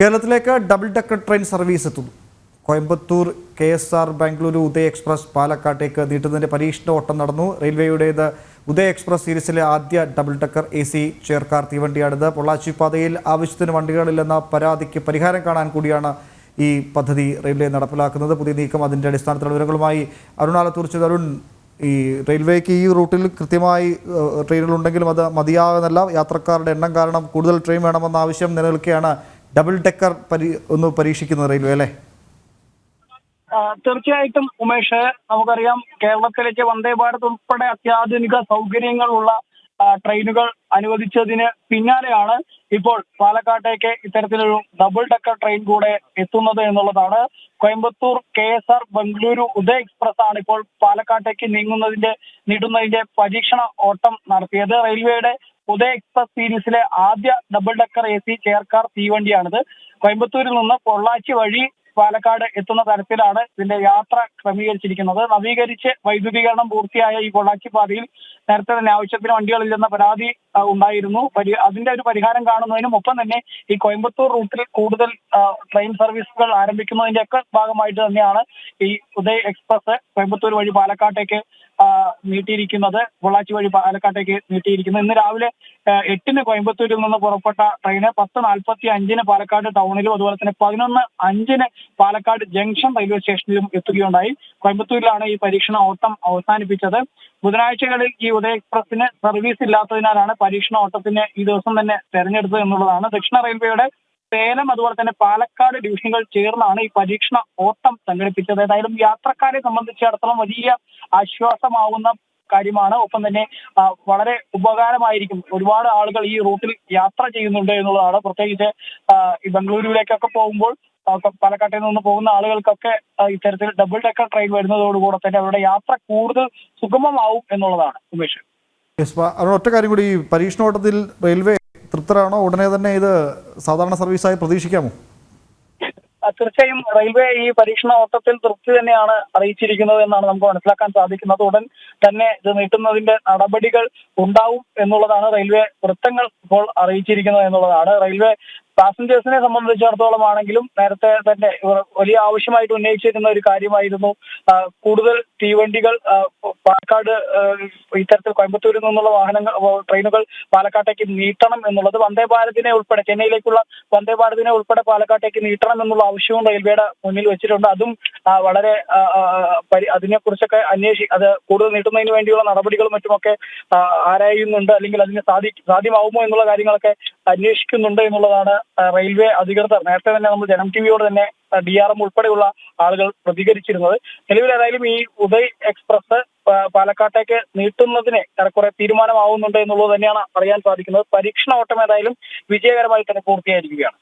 കേരളത്തിലേക്ക് double decker train service എത്തുന്നു. Coimbatore K S R Bengaluru Uday express പാലക്കാട്ടേക്ക് നീട്ടുന്നതിന്റെ പരീക്ഷണ ഓട്ടം നടന്നു. റെയിൽവേയുടേത് ഉദയ എക്സ്പ്രസ് സീരീസിലെ ആദ്യ double decker A C chair car തീവണ്ടിയാണിത്. Pollachi പാതയിൽ ആവശ്യത്തിന് വണ്ടികളില്ലെന്ന പരാതിക്ക് പരിഹാരം കാണാൻ കൂടിയാണ് ഈ പദ്ധതി റെയിൽവേ നടപ്പിലാക്കുന്നത്. പുതിയ നീക്കം അതിന്റെ അടിസ്ഥാനത്തിലുള്ള വിവരങ്ങളുമായി അരുണാലത്തൂർ അരുൺ. ഈ റെയിൽവേക്ക് ഈ റൂട്ടിൽ കൃത്യമായി ട്രെയിനുകളുണ്ടെങ്കിലും അത് മതിയാകുന്നല്ല യാത്രക്കാരുടെ എണ്ണം കാരണം കൂടുതൽ ട്രെയിൻ വേണമെന്ന ആവശ്യം നിലനിൽക്കെയാണ് ഡബിൾ ഡെക്കർ പരി ഒന്ന് പരീക്ഷിക്കുന്നത് റെയിൽവേ അല്ലേ? തീർച്ചയായിട്ടും ഉമേഷ് നമുക്കറിയാം കേരളത്തിലേക്ക് വന്ദേ ഭാരത് ഉൾപ്പെടെ അത്യാധുനിക സൗകര്യങ്ങളുള്ള ട്രെയിനുകൾ അനുവദിച്ചതിന് പിന്നാലെയാണ് ഇപ്പോൾ പാലക്കാട്ടേക്ക് ഇത്തരത്തിലൊരു ഡബിൾ ഡെക്കർ ട്രെയിൻ കൂടെ എത്തുന്നത് എന്നുള്ളതാണ്. Coimbatore K S R Bengaluru Uday express ആണ് ഇപ്പോൾ പാലക്കാട്ടേക്ക് നീങ്ങുന്നതിന്റെ നീട്ടുന്നതിന്റെ പരീക്ഷണ ഓട്ടം നടത്തിയത്. റെയിൽവേയുടെ ഉദയ എക്സ്പ്രസ് സീരീസിലെ ആദ്യ double decker A C chair car തീവണ്ടിയാണിത്. കോയമ്പത്തൂരിൽ നിന്ന് പൊള്ളാച്ചി വഴി പാലക്കാട് എത്തുന്ന തരത്തിലാണ് ഇതിന്റെ യാത്ര ക്രമീകരിച്ചിരിക്കുന്നത്. നവീകരിച്ച് വൈദ്യുതീകരണം പൂർത്തിയായ ഈ പൊള്ളാച്ചി പാതയിൽ നേരത്തെ തന്നെ ആവശ്യത്തിന് വണ്ടികളില്ലെന്ന പരാതി ഉണ്ടായിരുന്നു. അതിന്റെ ഒരു പരിഹാരം കാണുന്നതിനും ഒപ്പം തന്നെ ഈ കോയമ്പത്തൂർ റൂട്ടിൽ കൂടുതൽ ട്രെയിൻ സർവീസുകൾ ആരംഭിക്കുന്നതിന്റെ ഒക്കെ ഭാഗമായിട്ട് തന്നെയാണ് ഈ ഉദയ് എക്സ്പ്രസ് കോയമ്പത്തൂർ വഴി പാലക്കാട്ടേക്ക് നീട്ടിയിരിക്കുന്നത്. പൊള്ളാച്ചി വഴി പാലക്കാട്ടേക്ക് നീട്ടിയിരിക്കുന്നത്. ഇന്ന് രാവിലെ എട്ടിന് കോയമ്പത്തൂരിൽ നിന്ന് പുറപ്പെട്ട ട്രെയിന് പത്ത് നാൽപ്പത്തി അഞ്ചിന് പാലക്കാട് ടൗണിലും അതുപോലെ തന്നെ പതിനൊന്ന് അഞ്ചിന് പാലക്കാട് ജംഗ്ഷൻ റെയിൽവേ സ്റ്റേഷനിലും എത്തുകയുണ്ടായി. കോയമ്പത്തൂരിലാണ് ഈ പരീക്ഷണ ഓട്ടം അവസാനിപ്പിച്ചത്. ബുധനാഴ്ചകളിൽ ഈ ഉദയ എക്സ്പ്രസിന് സർവീസ് ഇല്ലാത്തതിനാലാണ് പരീക്ഷണ ഓട്ടത്തിന് ഈ ദിവസം തന്നെ തെരഞ്ഞെടുത്തത് എന്നുള്ളതാണ്. ദക്ഷിണ റെയിൽവേയുടെ സേലം അതുപോലെ തന്നെ പാലക്കാട് ഡിവിഷനുകൾ ചേർന്നാണ് ഈ പരീക്ഷണ ഓട്ടം സംഘടിപ്പിച്ചത്. ഏതായാലും യാത്രക്കാരെ സംബന്ധിച്ചിടത്തോളം വലിയ ആശ്വാസമാവുന്ന കാര്യമാണ്. ഒപ്പം തന്നെ വളരെ ഉപകാരമായിരിക്കും. ഒരുപാട് ആളുകൾ ഈ റൂട്ടിൽ യാത്ര ചെയ്യുന്നുണ്ട് എന്നുള്ളതാണ്. പ്രത്യേകിച്ച് ഈ ബംഗളൂരുവിലേക്കൊക്കെ പോകുമ്പോൾ പാലക്കാട്ടിൽ നിന്ന് പോകുന്ന ആളുകൾക്കൊക്കെ ഇത്തരത്തിൽ ഡബിൾ ഡെക്കർ ട്രെയിൻ വരുന്നതോടുകൂടെ തന്നെ അവരുടെ യാത്ര കൂടുതൽ സുഗമമാവും എന്നുള്ളതാണ് ഉമേഷ്. ഒറ്റ കാര്യം കൂടി. ഈ പരീക്ഷണോട്ടത്തിൽ റെയിൽവേ തൃപ്തരാണോ? ഉടനെ തന്നെ ഇത് സാധാരണ സർവീസായി പ്രതീക്ഷിക്കാമോ? തീർച്ചയായും റെയിൽവേ ഈ പരീക്ഷണ ഓട്ടത്തിൽ തൃപ്തി തന്നെയാണ് അറിയിച്ചിരിക്കുന്നത് എന്നാണ് നമുക്ക് മനസ്സിലാക്കാൻ സാധിക്കുന്നത്. ഉടൻ തന്നെ ഇത് നീട്ടുന്നതിന്റെ നടപടികൾ ഉണ്ടാവും എന്നുള്ളതാണ് റെയിൽവേ വൃത്തങ്ങൾ ഇപ്പോൾ അറിയിച്ചിരിക്കുന്നത് എന്നുള്ളതാണ്. റെയിൽവേ പാസഞ്ചേഴ്സിനെ സംബന്ധിച്ചിടത്തോളം ആണെങ്കിലും നേരത്തെ തന്നെ വലിയ ആവശ്യമായിട്ട് ഉന്നയിച്ചിരുന്ന ഒരു കാര്യമായിരുന്നു. കൂടുതൽ തീവണ്ടികൾ പാലക്കാട് ഇത്തരത്തിൽ കോയമ്പത്തൂരിൽ നിന്നുള്ള വാഹനങ്ങൾ ട്രെയിനുകൾ പാലക്കാട്ടേക്ക് നീട്ടണം എന്നുള്ളത് വന്ദേ ഭാരതിനെ ഉൾപ്പെടെ ചെന്നൈയിലേക്കുള്ള വന്ദേ ഭാരതിനെ ഉൾപ്പെടെ പാലക്കാട്ടേക്ക് നീട്ടണം എന്നുള്ള ആവശ്യവും റെയിൽവേയുടെ മുന്നിൽ വെച്ചിട്ടുണ്ട്. അതും വളരെ അതിനെക്കുറിച്ചൊക്കെ അന്വേഷി അത് കൂടുതൽ നീട്ടുന്നതിന് വേണ്ടിയുള്ള നടപടികളും മറ്റുമൊക്കെ ആരായുന്നുണ്ട് അല്ലെങ്കിൽ അതിന് സാധി സാധ്യമാവുമോ എന്നുള്ള കാര്യങ്ങളൊക്കെ അന്വേഷിക്കുന്നുണ്ട് എന്നുള്ളതാണ് റെയിൽവേ അധികൃതർ. നേരത്തെ തന്നെ നമ്മൾ ജനം ടി വിയോട് തന്നെ ഡി ആർ എം ഉൾപ്പെടെയുള്ള ആളുകൾ പ്രതികരിച്ചിരുന്നത്. നിലവിൽ ഏതായാലും ഈ ഉദയ് എക്സ്പ്രസ് പാലക്കാട്ടേക്ക് നീട്ടുന്നതിന് ഏറെക്കുറെ തീരുമാനമാവുന്നുണ്ട് എന്നുള്ളത് തന്നെയാണ് അറിയാൻ സാധിക്കുന്നത്. പരീക്ഷണ ഓട്ടം ഏതായാലും വിജയകരമായി തന്നെ പൂർത്തിയായിരിക്കുകയാണ്.